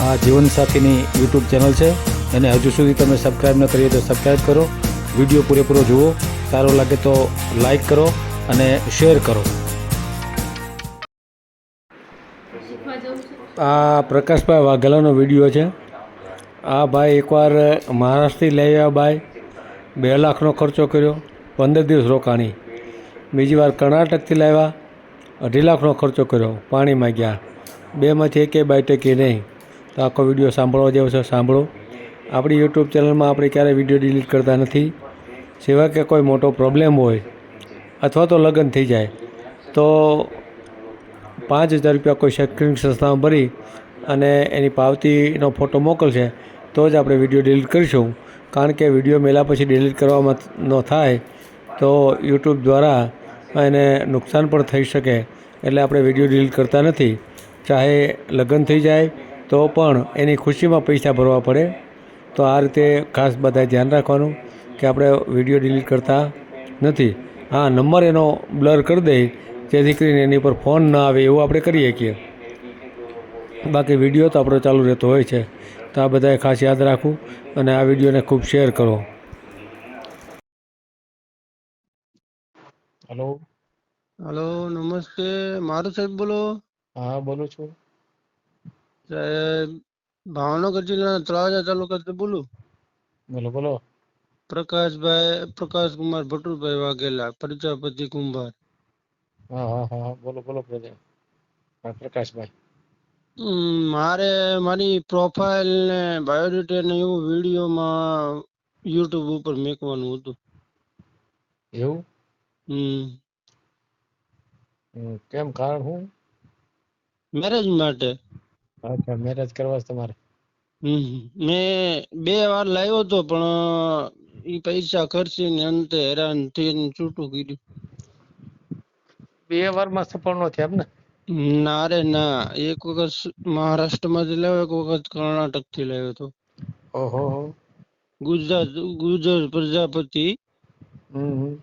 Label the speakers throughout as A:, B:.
A: આ જીવનસાથીની YouTube channel છે. અને હજુ સુધી તમે સબસ્ક્રાઈબ ન કરીએ તો સબસ્ક્રાઈબ કરો. વીડિયો પૂરેપૂરો જુઓ. સારો લાગે તો લાઈક કરો અને શેર કરો. આ પ્રકાશભાઈ વાઘેલાનો વીડિયો છે. આ ભાઈ એકવાર મહારાષ્ટ્રથી લઈ આવ્યા ભાઈ. બે લાખનો ખર્ચો કર્યો. પંદર દિવસ રોકાણી. બીજી વાર કર્ણાટકથી લાવ્યા. અઢી લાખનો ખર્ચો કર્યો. પાણીમાં ગયા બેમાંથી એકે બાય ટેકી નહીં. તો આખો વીડિયો સાંભળવા જેવો છે, સાંભળો. આપણી યુટ્યુબ ચેનલમાં આપણે ક્યારેય વીડિયો ડિલીટ કરતા નથી. સિવાય કે કોઈ મોટો પ્રોબ્લેમ હોય અથવા તો લગ્ન થઈ જાય, તો પાંચ હજાર રૂપિયા કોઈ શૈક્ષણિક સંસ્થામાં ભરી અને એની પાવતીનો ફોટો મોકલશે, તો જ આપણે વીડિયો ડિલીટ કરીશું. કારણ કે વીડિયો મેલા પછી ડિલીટ કરવામાં ન થાય, તો યુટ્યુબ દ્વારા એને નુકસાન પણ થઈ શકે. એટલે આપણે વીડિયો ડિલીટ કરતા નથી. ચાહે લગ્ન થઈ જાય તો પણ એની ખુશીમાં પૈસા ભરવા પડે. તો આ રીતે ખાસ બધાએ ધ્યાન રાખવાનું કે આપણે વીડિયો ડિલીટ કરતા નથી. હા નંબર એનો બ્લર કરી દઈ જેથી કરીને એની પર ફોન ના આવે એવું આપણે કરી શકીએ. બાકી વીડિયો તો આપણો ચાલુ રહેતો હોય છે. તો આ બધાએ ખાસ યાદ રાખવું અને આ વિડીયોને ખૂબ શેર કરો. હલો.
B: હલો નમસ્તે. મારું સાહેબ બોલો.
A: હા બોલું છું.
B: ભાવનગર જિલ્લાના તળાજા તાલુકાથી બોલું?
A: બોલો બોલો.
B: પ્રકાશભાઈ પ્રકાશ કુમાર ભટુરભાઈ વાઘેલા પ્રજાપતિ કુંભાર.
A: હા હા હા બોલો બોલો પ્રકાશભાઈ.
B: મારે મારી પ્રોફાઇલ ને બાયોડેટા ને એવું વિડીયોમાં યુટ્યુબ ઉપર મેકવાનું હતું.
A: એવું?
B: હમ.
A: કેમ? કારણ હું
B: મેરેજ માટે.
A: અચ્છા મેરેજ કરવા છે તમારે.
B: મેં બે વાર લાવ્યો હતો પણ ઈ પૈસા ખર્ચીને અંતે હેરાન થઈને છૂટું કર્યું
A: બે વારમાં સફળ નો થયા એમ ને?
B: ના રે ના. એક વખત મહારાષ્ટ્રમાંથી લાવ્યો એક વખત કર્ણાટકથી લાવ્યો હતો
A: ઓહો.
B: ગુજરાત ગુજર પ્રજાપતિ.
A: હમ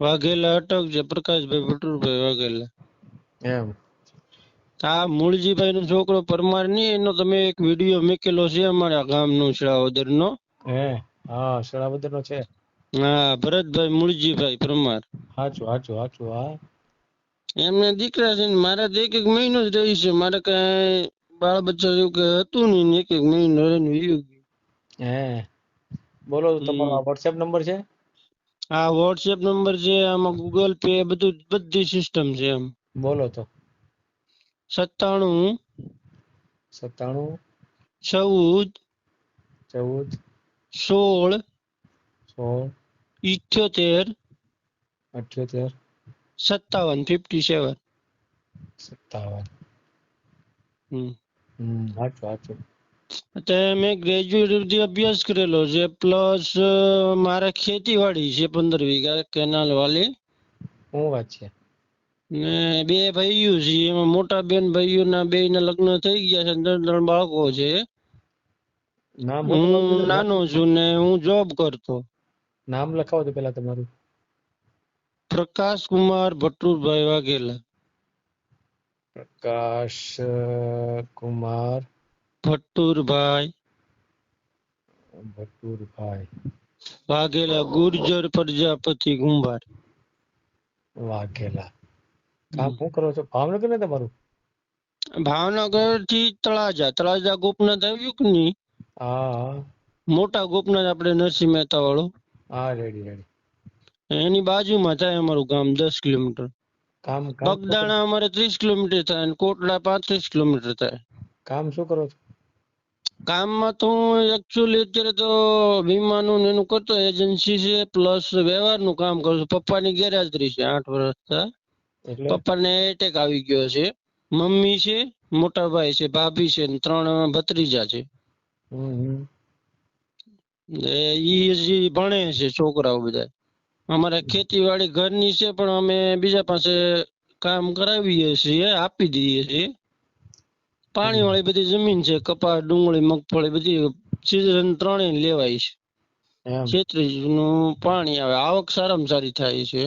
B: વાઘેલા અટક છે પ્રકાશભાઈ ભટુરભાઈ વાઘેલા.
A: એમ.
B: આ મૂળજીભાઈ નો છોકરો પરમારની એનો તમે એક વીડિયો મૂકેલો છે અમારા ગામનો શિળાવદર નો
A: હે હા શળાબદર નો છે.
B: હા ભરતભાઈ મૂળજીભાઈ પરમાર.
A: સાચું સાચું સાચું હા.
B: એમને દીકરા છે મારે તો એક એક મહિનો જ રહી છે મારે કઈ બાળ બચ્ચા જેવું કઈ હતું નહીં ને એક એક મહિનો રહીને વયું ગયું.
A: હે બોલો તમારો વોટ્સએપ નંબર છે?
B: હા વોટ્સએપ નંબર છે આમાં ગૂગલ પે બધું બધી સિસ્ટમ છે એમ.
A: બોલો તો.
B: સત્તાણું
A: સત્તાણું
B: ચૌદ
A: ચૌદ
B: સોળ
A: સોળ
B: ઇઠ્યોતેર
A: અઠ્યોતેર
B: સત્તાવન ફિફ્ટી સેવન.
A: સત્તાવન.
B: હમ.
A: સાચું સાચું.
B: મેં ગ્રેજ્યુએટ સુધી અભ્યાસ કરેલો છે પ્લસ મારે ખેતીવાડી છે પંદર વીઘા કેનાલ વાલી.
A: શું વાત છે?
B: ને બે ભાઈઓ છે એમાં મોટા બેન ભાઈઓના બે ના લગ્ન થઈ ગયા છે ત્રણ ત્રણ બાળકો છે. હું નાનો છું ને હું જોબ કરતો.
A: નામ લખાવો તો પેલા તમારું.
B: પ્રકાશ કુમાર ભટ્ટુભાઈ વાઘેલા.
A: પ્રકાશ કુમાર.
B: ભટ્ટુરભાઈ.
A: ભટ્ટુરભાઈ.
B: વાઘેલા ગુર્જર પ્રજાપતિ કુંભાર.
A: વાઘેલા. કામ શું કરો છો? ભાવનગર ને તમારું
B: ભાવનગરથી તળાજા. તળાજા ગોપનાથ આવ્યું કે નહીં?
A: હા.
B: મોટા ગોપનાથ આપણે નરસિંહ મહેતા વાળો
A: હા રેડી રેડી
B: એની બાજુમાં થાય અમારું ગામ દસ કિલોમીટર.
A: કામ કામ
B: બગદાણા અમારે ત્રીસ કિલોમીટર થાય અને કોટડા પાંત્રીસ કિલોમીટર થાય.
A: કામ શું કરો છો?
B: કામમાં તો હું એકચ્યુઅલી અત્યારે તો વીમાનું ને એનું કરતો એજન્સી છે પ્લસ વ્યવહારનું કામ કરું છું. પપ્પાની ગેરહાજરી છે આઠ વર્ષ પપ્પાને એટેક આવી ગયો છે. મમ્મી છે મોટા ભાઈ છે ભાભી છે ને ત્રણ ભત્રીજા છે. ને ઈ હજી ભણે છે છોકરાઓ બધા. અમારે ખેતીવાડી ઘરની છે પણ અમે બીજા પાસે કામ કરાવીએ છીએ આપી દઈએ છીએ. પાણી વાળી બધી જમીન છે કપાસ ડુંગળી મગફળી બધી સીઝન ત્રણેય લેવાય છે. છેત્રીસનું પાણી આવે આવક સારામાં સારી થાય છે.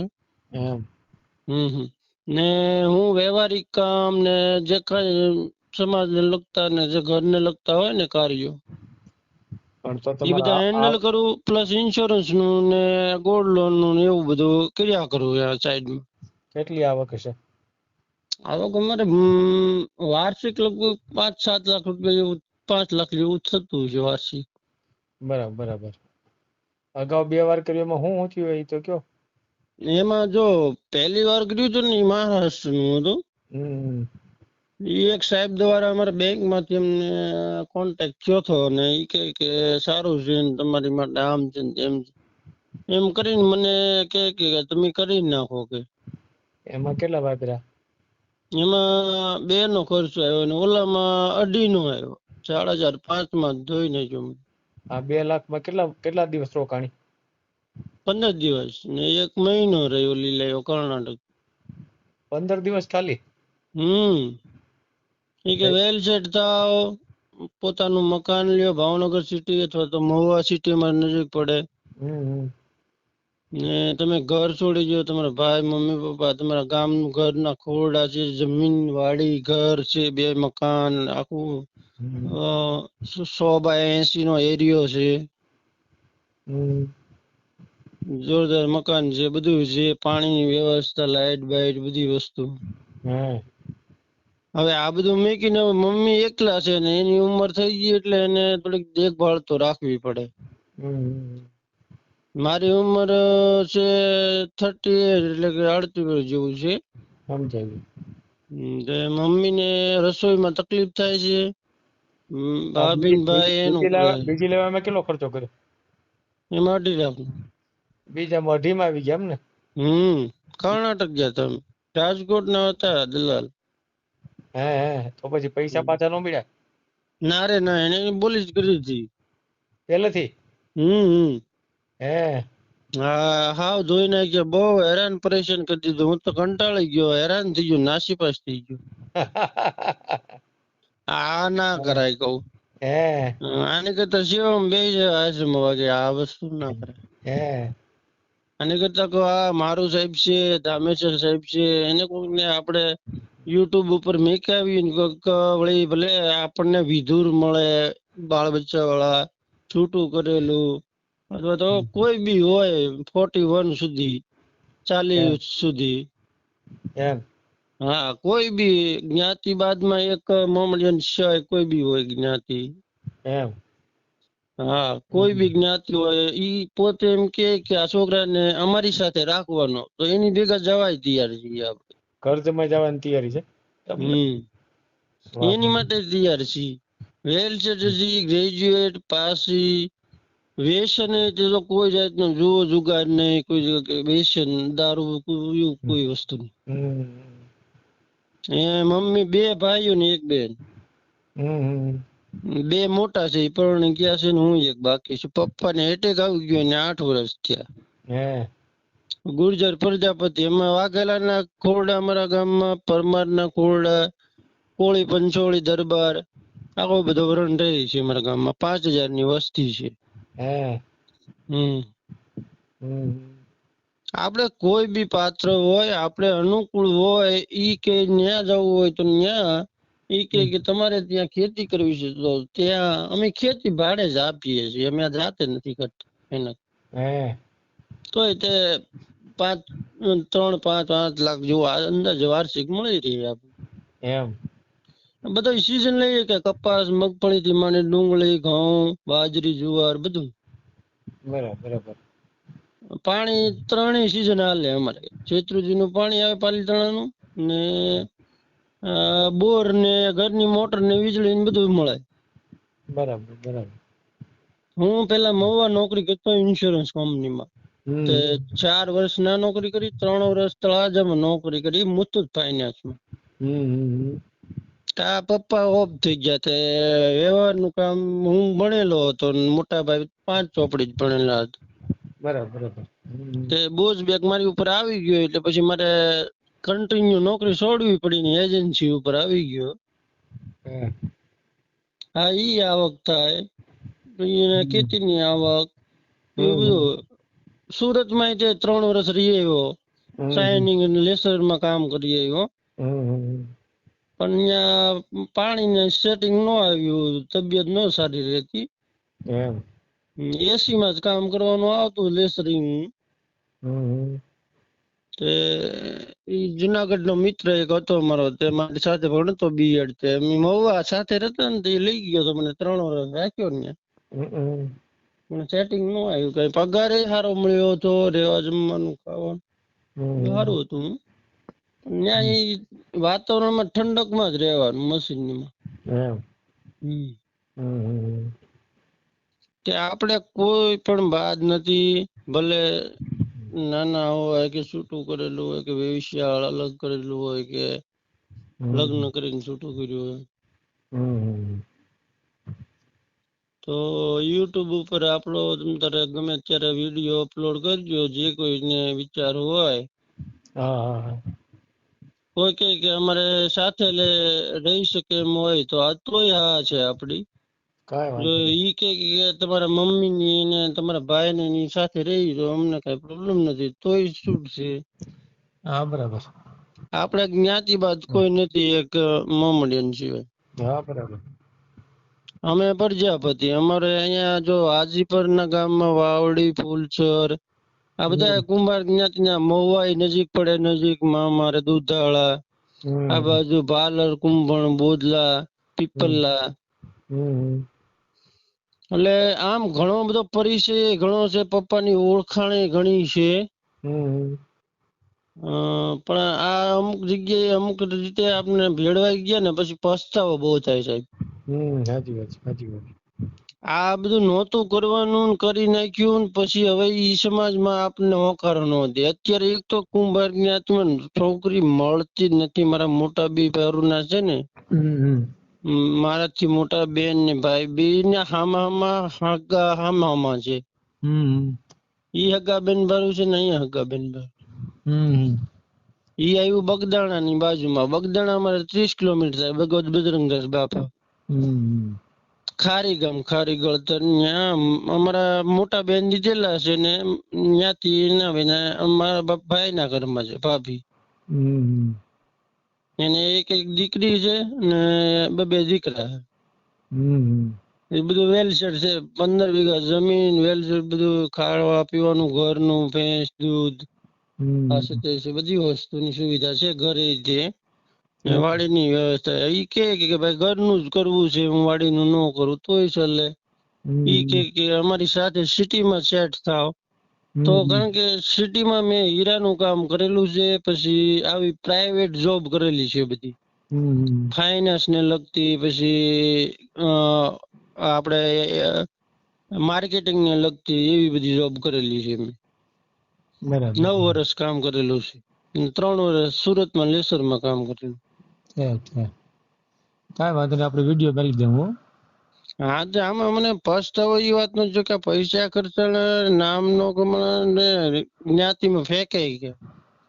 B: હમ હમ. ને હું વ્યવહારિક કામ ને જે કઈ સમાજને લગતા ને જે ઘરને લગતા હોય ને કાર્યો એ બધા હેન્ડલ કરું પ્લસ ઇન્સ્યોરન્સનું ને ગોલ્ડ લોનનું ને એવું બધું કર્યા કરું આ સાઈડમાં
C: કેટલી આવક હશે?
B: આવક અમારે વાર્ષિક લગભગ પાંચ સાત લાખ રૂપિયા જેવું પાંચ લાખ જેવું થતું છે વાર્ષિક.
C: બરાબર બરાબર. અગાઉ બે વાર કર્યું એમાં શું ઊંચ્યું હોય એ તો કયો?
B: એમાં જો પહેલી વાર કર્યું હતું ને એ મહારાષ્ટ્રનું હતું એક સાહેબ દ્વારા અમારા બેંકમાંથી અમને કોન્ટેક્ટ થયો હતો અને એ કહે કે સારું છે ને તમારી માટે આમ છે ને તેમ છે. એમ કરીને મને કે કે તમે કરી નાખો કે.
C: એમાં કેટલા વાપર્યા
B: એમાં બે નો ખર્ચો આવ્યો ને ઓલામાં અઢી નો આવ્યો. સાડા ચાર પાંચમાં ધોઈ નાખ્યો. જો
C: આ બે લાખમાં કેટલા કેટલા દિવસ રોકાણી?
B: પંદર દિવસ ને એક મહિનો રહ્યો લીલાયો કર્ણાટક.
C: પંદર દિવસ ખાલી?
B: હમ. એ કે વેલ સેટ થાવ પોતાનું મકાન લ્યો ભાવનગર સિટી અથવા તો મહુવા સિટી માં નજીક પડે. ને તમે ઘર છોડી દો તમારા ભાઈ મમ્મી પપ્પા તમારા ગામ ઘરના ખોરડા છે જમીન વાડી ઘર છે બે મકાન આખું સો- સો બાય એસી નો એરિયો છે.
C: હમ.
B: જોરદાર મકાન છે બધું છે પાણીની વ્યવસ્થા લાઈટ બાઈટ બધી વસ્તુ. હવે આ બધું મેકીને હવે મમ્મી એકલા છે ને એની ઉંમર થઈ ગઈ એટલે એને થોડીક દેખભાળ તો રાખવી પડે. મારી ઉંમર છે થર્ટી એટલે કે અડતીસ જેવું છે.
C: સમજાય
B: ને રસોઈમાં તકલીફ થાય છે. ભાભી ભાઈ એનું.
C: બીજી લેવામાં કેટલો ખર્ચો કર્યો?
B: એમાં અઢી લાખ
C: બીજામાં અઢીમાં આવી ગયા એમ ને?
B: હમ કર્ણાટક ગયા તમે રાજકોટ ના હતા દલાલ.
C: હે હે તો પછી પૈસા પાછા નો મળ્યા?
B: ના રે ના એને બોલી જ કરી હતી.
C: પહેલેથી?
B: હમ હમ.
C: હે.
B: હા હાવ જોઈ નાખ્યા બહુ હેરાન પરેશાન કરી દીધું. હું તો કંટાળી ગયો હેરાન થઈ ગયો નાસીપાસ થઈ ગયો. આ ના કરાય કહું.
C: હે.
B: આની કરતા શિવમ બે આશ્રમ વાગે આ વસ્તુ ના કરાય.
C: હે.
B: આની કરતા કહો આ મારું સાહેબ છે દામેશ્વર સાહેબ છે એને કોઈક ને આપણે યુટ્યુબ ઉપર મેકાવી કોઈક વળી ભલે આપણને વિધુર મળે બાળ બચ્ચા વાળા છૂટું કરેલું અથવા તો કોઈ બી હોય ફોર્ટી વન સુધી ચાલી સુધી. હા કોઈ બી જ્ઞાતિ બાદમાં એક મોમડિયન સિવાય કોઈ બી હોય જ્ઞાતિ.
C: એમ.
B: હા કોઈ બી જ્ઞાતિ હોય ઈ પોતે એમ કે કે આ છોકરાને અમારી સાથે રાખવાનો. તો એની ભેગા જવાય તૈયાર છીએ આપણે
C: જમાઈ જવાની તૈયારી છે?
B: હમ. એની માટે તૈયાર છીએ વેલ સેટથી ગ્રેજ્યુએટ પાસી વ્યસન તે તો કોઈ જાતનો જુઓ જુગાર નહીં કોઈ વ્યસન દારૂ કોઈ વસ્તુ નહીં. એ મમ્મી બે ભાઈઓ ને એક બેન.
C: હમ.
B: બે મોટા છે ઈ પરણી ગયા છે ને હું એક બાકી છું. પપ્પાને એટેક આવી ગયો ને આઠ વર્ષ થયા.
C: હે.
B: ગુર્જર પ્રજાપતિ એમાં વાઘેલાના ખોરડા અમારા ગામમાં પરમાર ના ખોરડા કોળી પંચોળી દરબાર આખો બધો વરણ રહી છે અમારા ગામમાં. પાંચ હજારની વસ્તી છે.
C: હે.
B: હમ.
C: હમ.
B: આપણે કોઈ બી પાત્ર હોય આપણે અનુકૂળ હોય ઈ કે ન્યા જવું હોય તો ન્યા ઈ કે કે તમારે ત્યાં ખેતી કરવી છે તો ત્યાં અમે ખેતી ભાડે જ આપીએ છીએ. અમે જાતે નથી કરતા એના
C: હે.
B: તોય તે પાંચ ત્રણ પાંચ પાંચ લાખ જેવો અંદાજ વાર્ષિક મળી રહી આપણે
C: એમ.
B: બધા સિઝન લઈએ કે કપાસ મગફળી થી માંડી ડુંગળી ઘઉં બાજરી જુવાર બધું.
C: બરાબર બરાબર.
B: પાણી ત્રણેય સિઝન હાલે અમારે. શેત્રુંજી નું પાણી આવે પાલીતાણાનું ને અ, બોર ને ઘરની મોટર ને વીજળી ને બધું મળે.
C: બરાબર બરાબર.
B: હું પેલા મહુવા નોકરી કરતો ઇન્સ્યોરન્સ કંપનીમાં તે ચાર વર્ષ ના નોકરી કરી ત્રણ વર્ષ તળાજામાં નોકરી કરી મુથુત ફાઇનાન્સમાં
C: હમ
B: પપ્પા ઓફ થઈ ગયા તે વ્યવહારનું કામ હું ભણેલો હતો મોટા ભાઈ પાંચ ચોપડી જ ભણેલા હતા.
C: બરાબર બરાબર.
B: તે બોજ બેગ મારી ઉપર આવી ગયો એટલે પછી મારે કન્ટિન્યુ નોકરી છોડવી પડી ને એજન્સી ઉપર આવી ગયો.
C: હે
B: ઈ આવક થાય. એને ખેતીની આવક સુરત બધું સુરતમાં તે ત્રણ વર્ષ રહી આવ્યો. શાઇનિંગ અને લેસરમાં કામ કરી આવ્યો. પણ ત્યાં પાણીને સેટિંગ ન આવ્યું તબિયત ન સારી રહેતી. એસી માં જ કામ કરવાનું આવતું લેસરિંગ. તે ઈ જુનાગઢ નો મિત્ર એક હતો મારો તે મારી સાથે ભણતો બીએડ તે અમે મહુવા સાથે રહેતા ને તે લઈ ગયો તો મને ત્રણ વર્ષ રાખ્યો ને મને સેટિંગ નો આવ્યું કઈ પગારે સારો મળ્યો હતો રેવા જમવાનું ખાવાનું. સારું હતું. ત્યાં એ વાતાવરણમાં ઠંડકમાં જ રહેવાનું મશીનમાં. કે આપણે કોઈ પણ બાદ નથી ભલે નાના હોય કે છૂટું કરેલું હોય કે વેશ્યાળ અલગ કરેલું હોય કે લગ્ન કરીને છૂટું કર્યું હોય. તો યુટ્યુબ ઉપર આપણો તમ તારે ગમે ત્યારે વીડિયો અપલોડ કરજો જે કોઈને વિચાર હોય. કોઈ કે અમારે સાથે લે રહી શકે એમ હોય તો આ તોય હા છે આપડી. ઈ કે તમારા મમ્મી ની ને તમારા ભાઈ ને ની સાથે રહી તો અમને કઈ પ્રોબ્લેમ નથી. તોય છૂટ છે?
C: હા બરાબર.
B: આપણા જ્ઞાતિ બાદ કોઈ નથી એક મોમડિયન સિવાય.
C: હા બરાબર.
B: અમે પ્રજાપતિ. અમારે અહીંયા જો હાજીપરના ગામમાં વાવડી ફૂલસર આ બધા કુંભાર જ્ઞાતિના મહુવાઈ નજીક પડે નજીકમાં અમારે દુધાળા આ બાજુ ભાલર કુંભણ બોદલા
C: પીપલા
B: એટલે આમ ઘણો બધો પરિચય ઘણો છે પપ્પાની ઓળખાણ ઘણી છે. પણ આ અમુક જગ્યાએ અમુક રીતે આપણે ભેળવાઈ ગયા ને પછી પસ્તાવો બહુ થાય સાહેબ.
C: સાચી વાત સાચી વાત.
B: આ બધું નહોતું કરવાનું કરી નાખ્યું ને પછી હવે ઈ સમાજમાં આપણને હોકારો ન દે. અત્યારે એક તો કુંભાર જ્ઞાતમાં છોકરી મળતી જ નથી મારા મોટા બે ભારુના છે ને. મારાથી મોટા બેન ને ભાઈ બે ને હામા હામા હાગા હામા હામા છે. ઈ હગા બેન ભારું છે ને અહીંયા હગા બેન ભારું. ઈ આવ્યું બગદાણા ની બાજુમાં. બગદાણા અમારે ત્રીસ કિલોમીટર થાય. ભગવત બજરંગદાસ બાપા. ખારી ગામ ખારી ગળતર ત્યાં અમારા મોટા બેન દીધેલા છે ને ત્યાંથી એના ભાઈ અમારા બા- ભાઈના ઘરમાં છે ભાભી. એને એક એક દીકરી છે ને બે બે દીકરા. છે. એ બધું વેલસેટ છે પંદર વીઘા જમીન વેલસેટ બધું ખાવા પીવાનું ઘરનું ભેંસ દૂધ તે છે બધી વસ્તુની સુવિધા છે ઘરે જે વાડીની વ્યવસ્થા એ કે કે ભાઈ ઘરનું જ કરવું છે હું વાડીનું ન કરું તોય ચાલે. એ કે કે અમારી સાથે સિટીમાં સેટ થાવ. તો કારણ કે સિટીમાં મેં હીરાનું કામ કરેલું છે પછી આવી પ્રાઇવેટ જોબ કરેલી છે બધી. ફાઇનાન્સ ને લગતી પછી આપણે માર્કેટિંગ ને લગતી એવી બધી જોબ કરેલી છે મેં. નવ વર્ષ કામ કરેલું છે. ત્રણ વર્ષ સુરતમાં લેસરમાં કામ કરેલું.
C: કાંઈ વાંધો નહીં આપણે વીડિયો મેળવી દઉં હો.
B: હા તો આમાં મને પસ્તાવો એ વાતનો જો કે પૈસા ખર્ચા નામ નો ગમણ ને જ્ઞાતિમાં ફેંકાઈ ગયા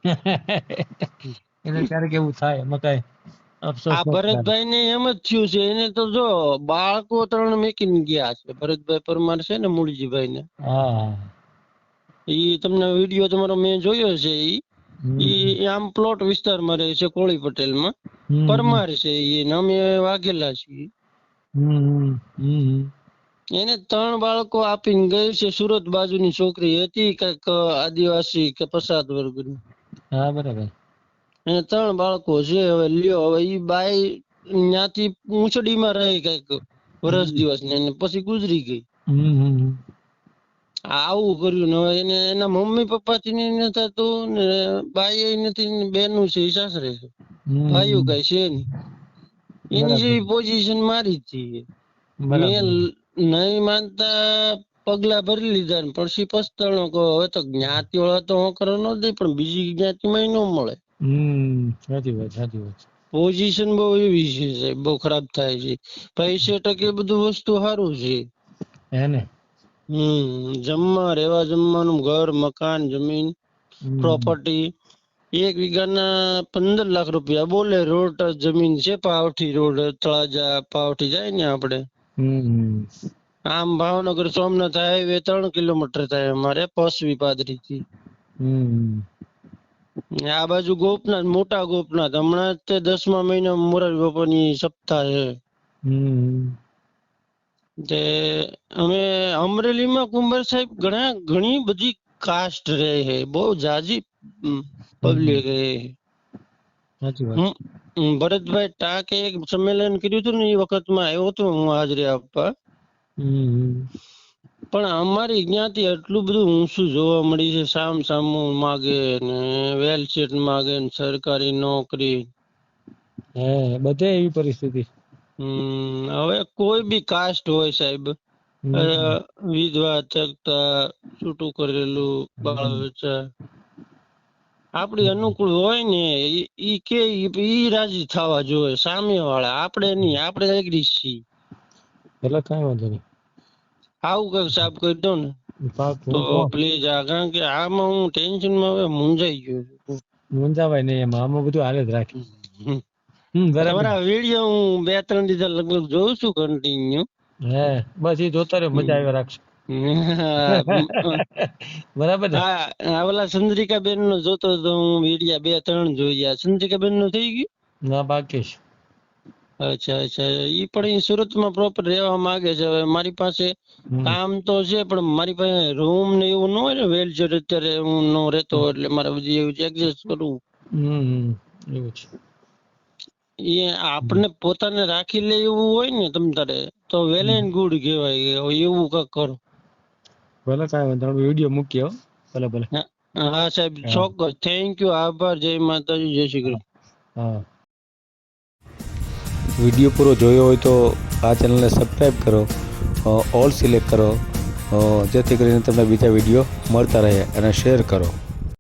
C: એટલે ક્યારેક એવું થાય એમાં કઈ અફસોસ
B: આ ભરતભાઈ ને એમ જ થયું છે એને તો જો બાળકો ત્રણ મેકીને ગયા છે ભરતભાઈ પરમાર છે ને મૂળજીભાઈ ને
C: હા.
B: ઈ તમને વીડિયો તમારો મેં જોયો છે ઈ. ઈ આમ પ્લોટ વિસ્તારમાં રહે છે કોળી પટેલમાં.
C: માં
B: પરમાર છે ઈ ને અમે વાઘેલા
C: હમ
B: એને ત્રણ બાળકો આપીને ગઈ છે સુરત બાજુની છોકરી હતી કંઈક આદિવાસી કે પછાત વર્ગની.
C: હા બરાબર.
B: એને ત્રણ બાળકો છે હવે લ્યો હવે ઈ બાઈ ન્યાથી ઊંચડીમાં રહી કંઈક વર્ષ દિવસ ને પછી ગુજરી ગઈ. આવું કર્યું ને હવે એને એના મમ્મી પપ્પા થી નહીં થતું ને બાઈ નથી બેનું છે સાસરે છે. ભાઈઓ કઈ છે નહીં. એની જેવી પોઝિશન મારી હતી મેં નહીં માનતા પગલા ભરી લીધા ને પછી પસ્તાણો કહો હવે તો જ્ઞાતિ વાળા તો હું કરો ન દે પણ બીજી જ્ઞાતિમાં ન મળે.
C: હમ સાચી વાત સાચી વાત.
B: પોઝિશન બહુ એવી છે સાહેબ બહુ ખરાબ થાય છે. પૈસે ટકે બધું વસ્તુ સારું છે.
C: હે ને?
B: હમ જમવા રહેવા જમવાનું ઘર મકાન જમીન પ્રોપર્ટી એક વીઘાના પંદર લાખ રૂપિયા. બોલે રોડ જમીન છે પાવઠી રોડ તળાજા પાવઠી જાય ને આપણે આમ ભાવનગર સોમનાથ હાઈવે ત્રણ કિલોમીટર થાય અમારે પસવી પાદરી થી આ બાજુ ગોપનાથ મોટા ગોપનાથ. હમણાં જ તે દસમા મહિના મોરારી બાપાની સપ્તાહ છે. તે અમે અમરેલીમાં કુંભાર સાહેબ ઘણા ઘણી બધી કાસ્ટ રહે છે. બહુ જાજી પબ્લિક ભરતભાઈ ટાકે એક સંમેલન કર્યું હતું ને એ વખતમાં આવ્યો હતો હું હાજરી આપવા. પણ અમારી જ્ઞાતિ એટલું બધું ઊંચું જોવા મળી છે સામ સામું માગે ને વેલસેટ માગે ને સરકારી નોકરી.
C: હે બધે એવી પરિસ્થિતિ.
B: હમ હવે કોઈ બી કાસ્ટ હોય સાહેબ વિધવા ચકતા છૂટું કરેલું બાળ બચ્ચા આપડી અનુકૂળ હોય ને ઈ- કે ઈ રાજી થવા જોઈએ સામે વાળા આપણે નહીં આપણે એગ્રી છીએ.
C: એટલે કઈ વાંધો નહીં.
B: આવું કંઈક સાફ કરી દો ને. તો પ્લીઝ આ કારણ કે આમાં હું ટેન્શનમાં હવે મુંજાઈ ગયો છું.
C: મુંજાવાય નહીં એમાં આમાં બધું હાલે જ રાખી. હમ. બરાબર.
B: વીડિયો હું બે ત્રણ દિવસ લગભગ જોઉં છું કન્ટિન્યુ
C: હે બસ એ જોતા રહ્યો મજા આવી રાખશે. બરાબર ને?
B: હા ઓલા ચંદ્રિકા બેન નો જોતો તો હું વિડિયા બે ત્રણ જોયા. ચંદ્રિકા બેનનું થઈ ગયું?
C: ના બાકી છે.
B: અચ્છા અચ્છા. ઈ પણ ઈ સુરતમાં પ્રોપર રહેવા માંગે છે. હવે મારી પાસે કામ તો છે પણ મારી પાસે રૂમ ને એવું ન હોય ને વેલચર અત્યારે હું ન રહેતો એટલે મારે બધી એવું એડજસ્ટ કરવું.
C: એવું છે.
B: એ આપણે પોતાને રાખી લે એવું હોય ને તમ તારે તો વેલ એન્ડ ગુડ કહેવાય. હવે એવું કાંઈક કરો.
C: ભલે કાંઈ વાંધો નહીં વીડિયો મૂક્યો ભલે ભલે.
B: હા સાહેબ ચોક્કસ. થેન્ક યુ આભાર. જય માતાજી જય શ્રી કૃષ્ણ.
C: હા.
A: વીડિયો પૂરો જોયો હોય તો આ ચેનલને સબસ્ક્રાઈબ કરો. ઓલ સિલેક્ટ કરો. જેથી કરીને તમને બીજા વીડિયો મળતા રહે અને શેર કરો.